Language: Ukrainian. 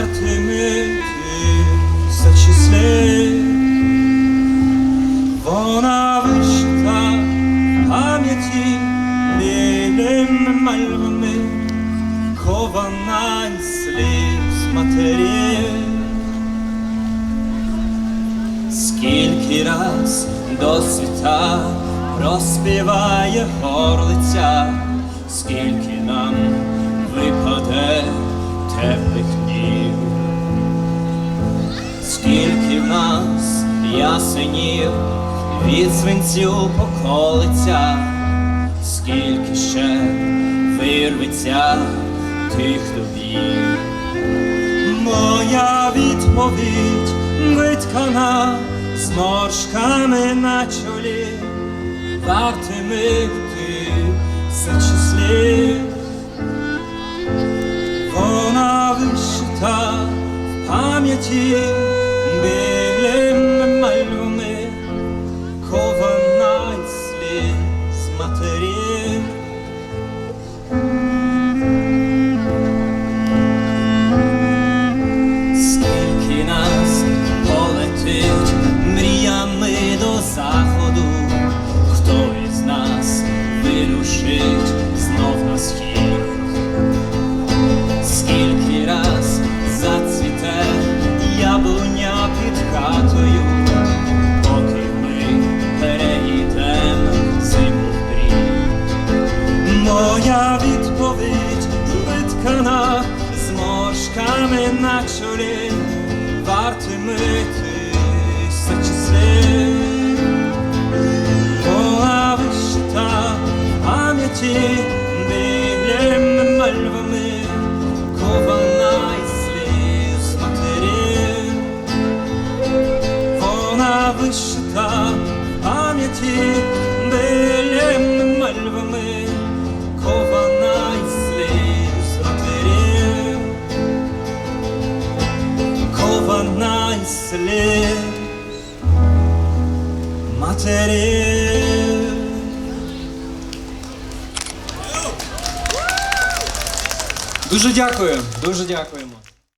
вартими тисячі. Вона вишита пам'яті білими мальвами, кована із сліз матерів. Скільки раз до світа розпіває горлиця, скільки скільки в нас ясенів від свинцю поколиться, скільки ще вирветься тих добів. Моя відповідь виткана зморшками на чолі, вартими тисячі слів. Вона вишита в пам'яті сліз зморшками на чолі, вартими тисячі слів. Була вишита в пам'яті білими із матерів. Дуже дякую, дуже дякуємо.